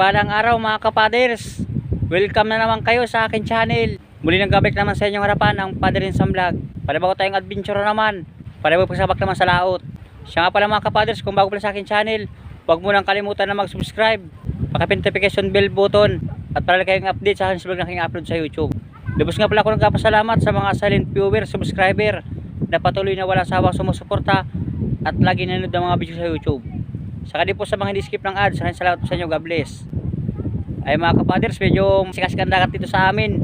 Mapagpalang araw mga kapaders. Welcome na naman kayo sa akin channel. Muli nang gabalik naman sa inyong harapan ang Paderin sa Vlog. Para bago tayong adventure naman. Para bago pagsabak naman sa laot. Siya nga pala mga kapaders, kung bago pala sa akin channel, huwag mo nang kalimutan na mag-subscribe. Paka-notification bell button at para kayong update sa akin sa vlog na aking upload sa YouTube. Lubos nga pala ako nagpapasalamat sa mga silent viewer, subscriber na patuloy na wala sawang sumusuporta at lagi nanonood ng mga video sa YouTube. Saka din po sa mga hindi skip ng ads, maraming salamat po sa inyo, God bless. Ay mga kapaders, medyo sikas-sikan dagat dito sa amin.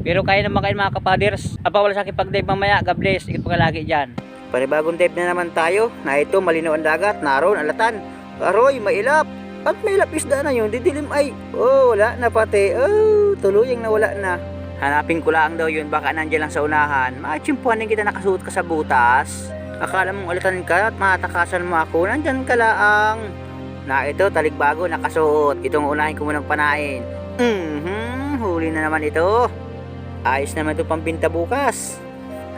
Pero kaya naman kayo mga kapaders. Aba wala sa akin pag-dive mamaya, God bless. Ikot pa lagi dyan. Panibagong dive na naman tayo. Na ito, malinaw ang dagat, naroon, alatan. Aroy, mailap. At may ilap isda na yun, didilim ay. Oh, wala na pati. Oh, tuluyang nawala na. Hanapin ko lang daw yun, baka nandiyan lang sa unahan. Machimpuhanin kita nakasuot ka sa butas. Akala mong alatan ka at matakasan mo ako, nandyan ka laang. Na ito, talikbago, nakasuot. Itong unahin ko munang panain. Mhm, huli na naman ito. Ayos naman ito pambinta bukas.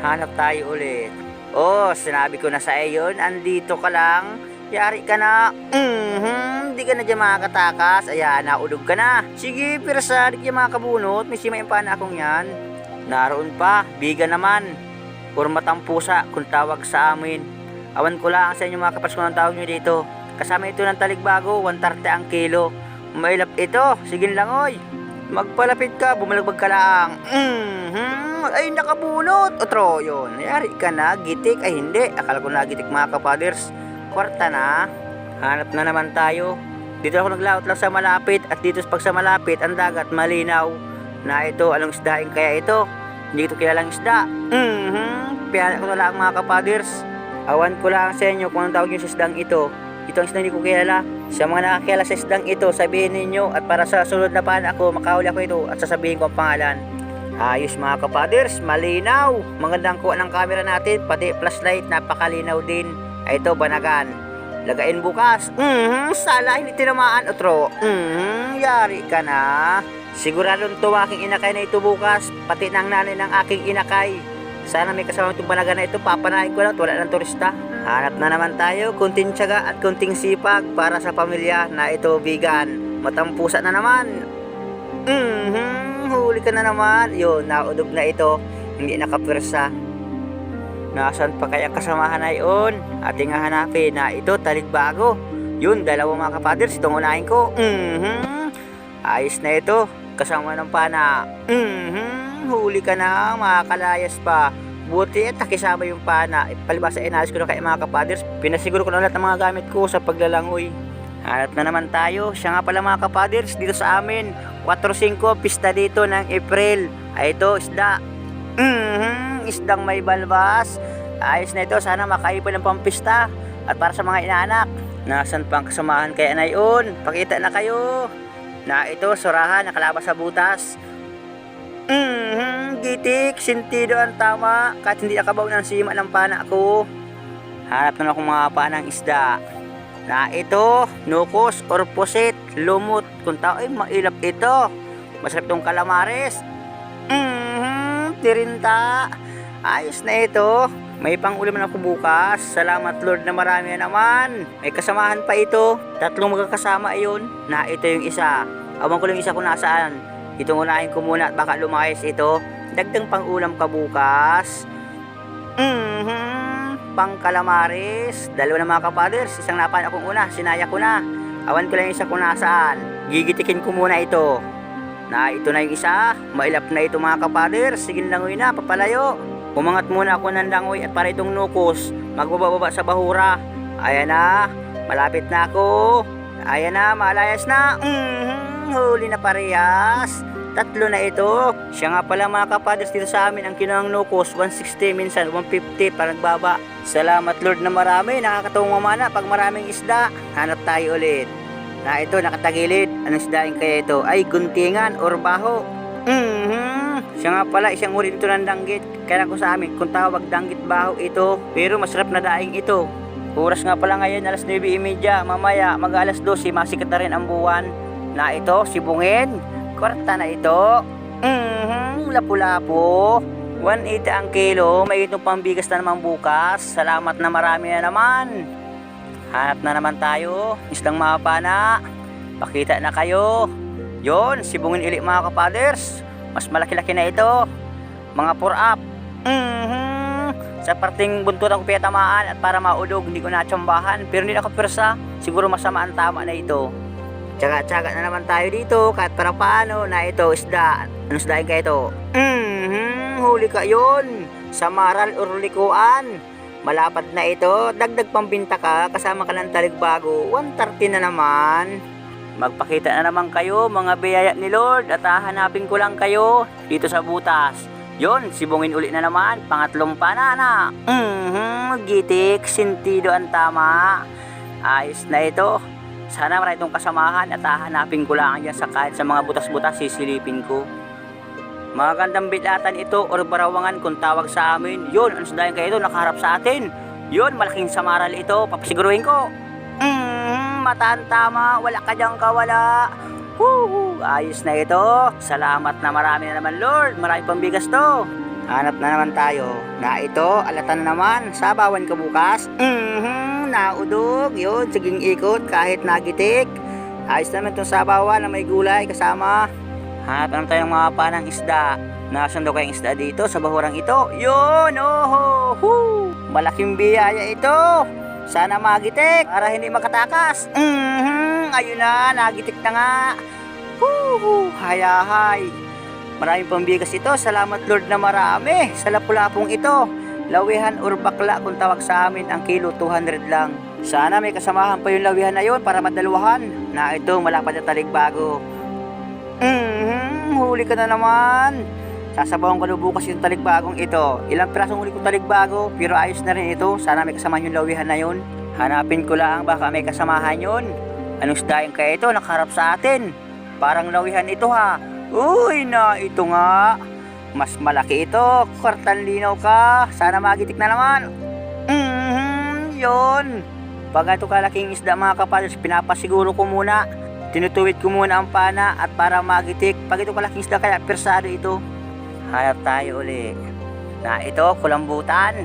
Hanap tayo ulit. Oh, sinabi ko na sa iyo, andito ka lang. Yari ka na. Mhm, di ka na dyan makakatakas. Ayan, naulog ka na. Sige, pirsa, di ka makakabunot. May sima yung pana akong yan. Naroon pa, biga naman. Urmatang pusa kung tawag sa amin. Awan ko lang sa inyo mga kapas kung ang tawag nyo dito. Kasama ito ng taligbago, 130 ang kilo. Mailap ito, sige lang oy. Magpalapit ka, bumalagbag ka lang. Mhm, ay nakabunot. Otro yun. Yari ka na, gitik. Ay hindi, akala ko na gitik mga kapaders. Kwarta na. Hanap na naman tayo. Dito ako naglaot lang sa malapit at dito pag sa malapit ang dagat malinaw. Na ito, anong isdain kaya ito? Hindi ito kilalang isda. Mhm, piyala ko na lang mga kapaders. Awan ko lang sa inyo kung anong tawag nyo sa isdang ito. Ito ang isdang hindi ko kilala. Sa mga nakakilala sa isdang ito, sabihin ninyo at para sa sunod na pan ako, makahuli ako ito at sasabihin ko ang pangalan. Ayos mga kapaders, malinaw. Magandang kuha ng camera natin, pati flashlight, napakalinaw din. Ay ito, banagan. Lagain bukas. Mhm, sala, hindi tinamaan. Otro. Mhm, yari ka na. Siguradong tuwaking inakay na ito bukas, pati ng nanay ng aking inakay. Sana may kasama itong banagan na ito, papanahin ko lang, at wala ng turista. Hanap na naman tayo, kunting tiyaga at kunting sipag para sa pamilya na ito vegan. Matampusa na naman. Mhm, huli ka na naman. Yun, naudog na ito. Hindi nakapwersa. Nasaan pa kaya kasamahan na yun? Ating hahanapin na ito, taligbago. Yun, dalawa mga kapaders, itong unahin ko. Mhm, ayos na ito. Kasama ng pana. Mhm, huli ka na, makakalayas pa. Buti at nakisama yung pana. Palibasa inalis ko na kay mga kapaders. Pinasiguro ko na lahat ng mga gamit ko sa paglalangoy. Hanap na naman tayo. Siya nga pala mga kapaders dito sa amin. 4-5 pista dito ng April. Ay ito, isda. Mhm, isdang may balbas. Ayos na ito. Sana makaipon ng pampista. At para sa mga inaanak. Nasaan pang kasamahan kaya na yun? Pakita na kayo. Na ito, surahan, nakalabas sa butas. Mhm, gitik, sentido ang tama. Kahit hindi nakabaw ng sima ng pana ko. Hanap na akong mga panang isda. Na ito, nukos or pusit, lumot. Kung tao ay mailap ito. Masarap itong kalamares. Mhm, tirinta. Ayos na ito. May pang-ulam na ako bukas. Salamat Lord na marami na naman. May kasamahan pa ito. Tatlong magkakasama ayun. Na ito yung isa. Awan ko lang isa kung nasaan. Itong unahin ko muna at baka lumayas ito. Dagdang pang-ulam ka bukas. Mhm. Pang kalamares. Dalawa na mga kapaders. Isang napan akong una. Sinaya ko na. Awan ko lang yung isa kung nasaan. Gigitikin ko muna ito. Na ito na yung isa. Mailap na ito mga kapaders. Sige langoy na. Papalayo. Umangat muna ako ng langoy at para itong nukos. Magbababa sa bahura. Ayan na. Malapit na ako. Ayan na. Malayas na. Mhm. Huli na parehas. Tatlo na ito. Siya nga pala mga kapadres dito sa amin ang kinuhang nukos. 160 minsan 150 para nagbaba. Salamat Lord na marami. Nakakatawang mamana pag maraming isda. Hanap tayo ulit. Na ito nakatagilid. Anong isdain kaya ito? Ay guntingan or baho. Mhm. Siya nga pala isang uri dito ng danggit. Kaya ko sa amin kung tawag danggit baho ito. Pero masarap na daing ito. Oras nga pala ngayon alas 9.30. Mamaya mag alas 12 masikat na rin ang buwan. Na ito sibungin. Kwarta na ito. Mhm, lapu-lapu. 180 ang kilo. May itong pambigas na naman bukas. Salamat na marami na naman. Hanap na naman tayo. Islang mapana. Pakita na kayo. Yon, sibungin ulit mga kapaders. Mas malaki-laki na ito. Mga pour up. Mhm. Sa parting buntot ako pinatamaan at para maulog, hindi ko natsambahan. Pero hindi ako persa. Siguro masama ang tama na ito. Tsaga-tsaga na naman tayo dito kahit para paano na ito isda. Ano isdahin ka ito? Mhm, huli ka yun. Sa maral or likuan. Malapad na ito. Dagdag pambinta ka kasama ka ng taligbago. 130 na naman. Magpakita na naman kayo mga biyaya ni Lord at hahanapin ko lang kayo dito sa butas. Yon, sibungin uli na naman, pangatlong panana. Mhm, gitik, sintido ang tama. Ayos na ito. Sana marami itong kasamahan at hahanapin ko lang yan sa kahit sa mga butas-butas sisilipin ko. Magandang bilatan ito or barawangan kung tawag sa amin. Yun, ang sudayan kayo ito, nakaharap sa atin. Yun, malaking samaral ito, papasiguruhin ko. Mataan tama, wala ka diyang kawala. Woo, ayos na ito. Salamat na marami na naman Lord, marami pang bigas to. Hanap na naman tayo. Na ito, alatan na naman. Sabawan ka bukas. Mhm, naudog. Yun, siging ikot kahit nagitik. Ayos naman itong sabawan na may gulay kasama. Hanap naman tayo ng mga panang isda. Nasaan daw kayong isda dito sa bahurang ito? Yun! Oh! Woo! Malaking biyaya ito! Sana magitik para hindi makatakas. Mhm! Ayun na, nagitik na nga. Woo! Hayahay! Maraming pambigas ito. Salamat Lord na marami sa lapulapong ito. Lawihan or bakla kung tawag sa amin ang kilo 200 lang. Sana may kasamahan pa yung lawihan na yon para madalwahan na ito malapad na taligbago. Mhm, huli ka na naman. Sasabawan ko na bukas yung taligbagong ito. Ilang pirasong huli kong taligbago, pero ayos na rin ito. Sana may kasamahan yung lawihan na yun. Hanapin ko lang baka may kasamahan yun. Anong sdaing kaya ito nakaharap sa atin? Parang lawihan ito ha. Uy na, ito nga. Mas malaki ito. Kwartan linaw ka. Sana magitik na naman. Mhm, yun. Pag ito kalaking isda mga kapalos, pinapasiguro ko muna. Tinutuwid ko muna ang pana at para magitik. Pag ito kalaking isda kaya persado ito. Hanap tayo uli. Na ito, kulambutan.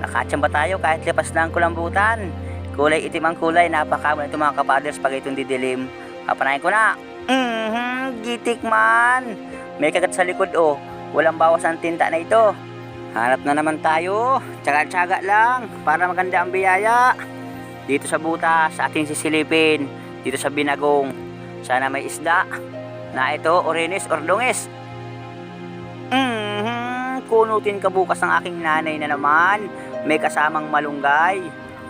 Nakatsamba tayo kahit lipas na ang kulambutan. Kulay itim ang kulay, napakama ito mga kapaders pag itong didilim. Papanayin ko na. Mhm, gitik man. May kagat sa likod oh. Walang bawas ang tinta na ito. Hanap na naman tayo. Tsaga-tsaga lang para maganda ang biyaya. Dito sa butas, sa ating sisilipin. Dito sa binagong. Sana may isda. Na ito, orinis or dungis. Mhm, kunutin ka bukas ng aking nanay na naman. May kasamang malunggay.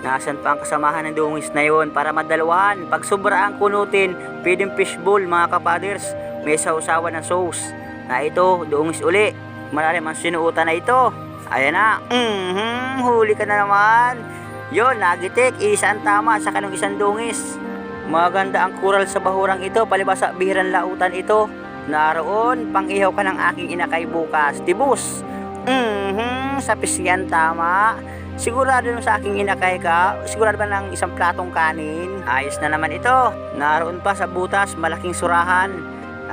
Nasaan pa ang kasamahan ng dungis na yon para madalawan. Pag sobra ang kunutin, pwedeng fishbowl mga kapaders. May sausawan na sauce. Na ito, dungis uli. Malalim ang sinuutan na ito. Ayan na. Mhm, huli ka na naman. Yon, nagitik. Isa ang tama sa kanong isang dungis. Maganda ang kural sa bahurang ito. Palibas sa bihiran lautan ito. Naroon, pang-ihaw ka ng aking inakay bukas. Tibus. Mhm, sa pisyan tama. Sigurado nung sa aking inakay ka, sigurado ba ng isang platong kanin? Ayos na naman ito. Naroon pa sa butas, malaking surahan.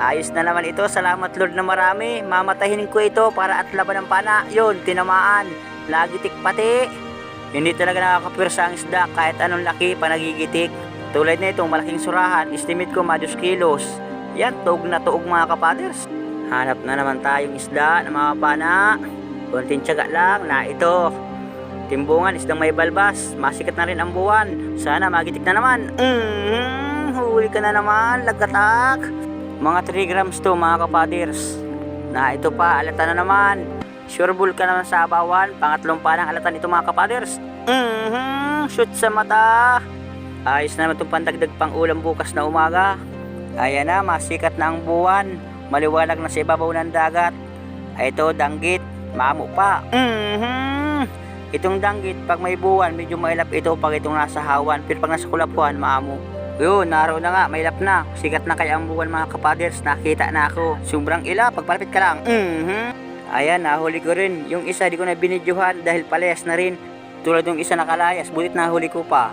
Ayos na naman ito. Salamat Lord na marami. Mamatahin ko ito para at laban ng pana. Yun, tinamaan. Lagitik pati. Hindi talaga nakakapirsa ang isda kahit anong laki pa nagigitik. Tulad na itong malaking surahan, estimate ko madyos kilos. Yan, tuog na tuog mga kapaders. Hanap na naman tayong isda ng mga pana. Kunting tiyaga lang na ito. Timbungan, isdang may balbas. Masikat na rin ang buwan. Sana magitik na naman. Mhm, huli ka na naman, lagatak. Mga 3 grams to mga kapaders. Na ito pa, alata na naman. Sure bull ka naman sa abawan. Pangatlong pa ng alatan ito mga kapaders. Mhm, shoot sa mata. Ayos na naman itong pandagdag pang ulam bukas na umaga. Ayan na, masikat na ang buwan. Maliwanag na sa ibabaw ng dagat. Ito, danggit. Mamo pa. Mhm. Itong danggit, pag may buwan, medyo mailap ito pag itong nasa hawan. Pero pag nasa kulapuan, maamo. Yun, naroon na nga, mailap na. Sikat na kaya ang buwan mga kapaders. Nakita na ako. Sobrang ilap, pagpalapit ka lang. Mhm. Ayan, nahuli ko rin. Yung isa, di ko na binidyohan dahil palayas na rin. Tulad yung isa nakalayas, butit nahuli ko pa.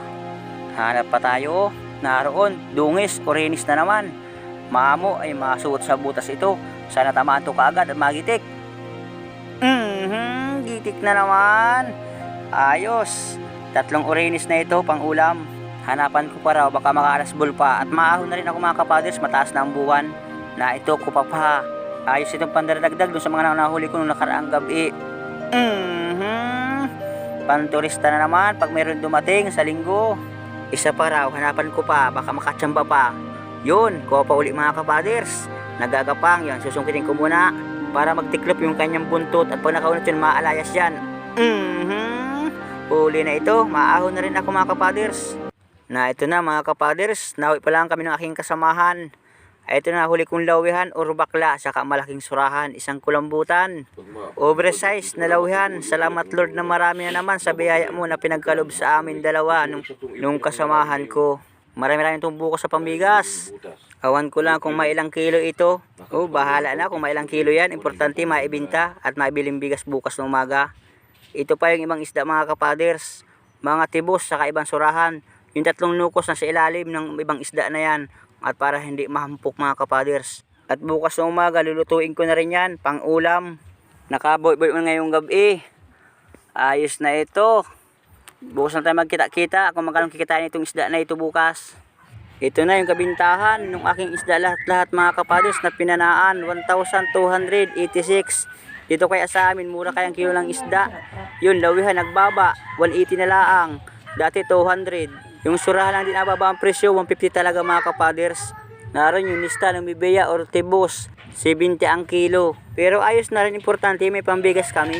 Hanap pa tayo. Naroon, dungis, orinis na naman. Maamo ay masuot sa butas ito. Sana tamaan to kaagad at magitik. Mhm, gitik na naman. Ayos. Tatlong orinis na ito pang ulam. Hanapan ko pa raw, baka makaalasbol pa. At maahon na rin ako mga kapaders, mataas na ang buwan. Na ito ko pa pa. Ayos itong pandaradagdag dun sa mga nahuli ko nung nakaraang gabi. Mhm. Panturista na naman pag meron dumating sa linggo. Isa pa raw, hanapan ko pa, baka makatsamba pa. Yun, kuha pa uli mga kapaders. Nagagapang yan, susungkitin ko muna para magtiklop yung kanyang buntot at pag nakaunat yun, maalayas yan. Mhm. Uli na ito, maahon na rin ako mga kapaders. Na ito na mga kapaders, nawi pa lang kami ng aking kasamahan. Ito na huli kong lawihan or bakla, saka malaking surahan, isang kulambutan. Oversized na lawihan. Salamat Lord na marami na naman sa biyaya mo na pinagkalob sa amin dalawa nung, nung kasamahan ko. Marami-rami itong buko sa pambigas. Awan ko lang kung may ilang kilo ito. Oh, bahala na kung may ilang kilo yan. Importante maibinta at maibiling bigas bukas ng umaga. Ito pa yung ibang isda mga kapaders. Mga tibos saka ibang surahan. Yung tatlong nukos na sa ilalim ng ibang isda na yan. At para hindi mahampok mga kapaders. At bukas ng umaga lulutuin ko na rin yan. Pang ulam. Nakaboy-boy mo ngayong gabi. Ayos na ito. Bukas na tayo magkita-kita kung magkano kikitain itong isda na ito bukas. Ito na yung kabintahan ng aking isda lahat-lahat mga kapaders na pinanaan 1,286. Dito kaya sa amin mura kayang kilo ng isda. Yun lawihan nagbaba 180 na laang. Dati 200. Yung surahan lang din nababa ang presyo 150 talaga mga kapaders. Naroon yung lista ng Bibeya or Tibos 70 ang kilo. Pero ayos na rin importante may pambigas kami.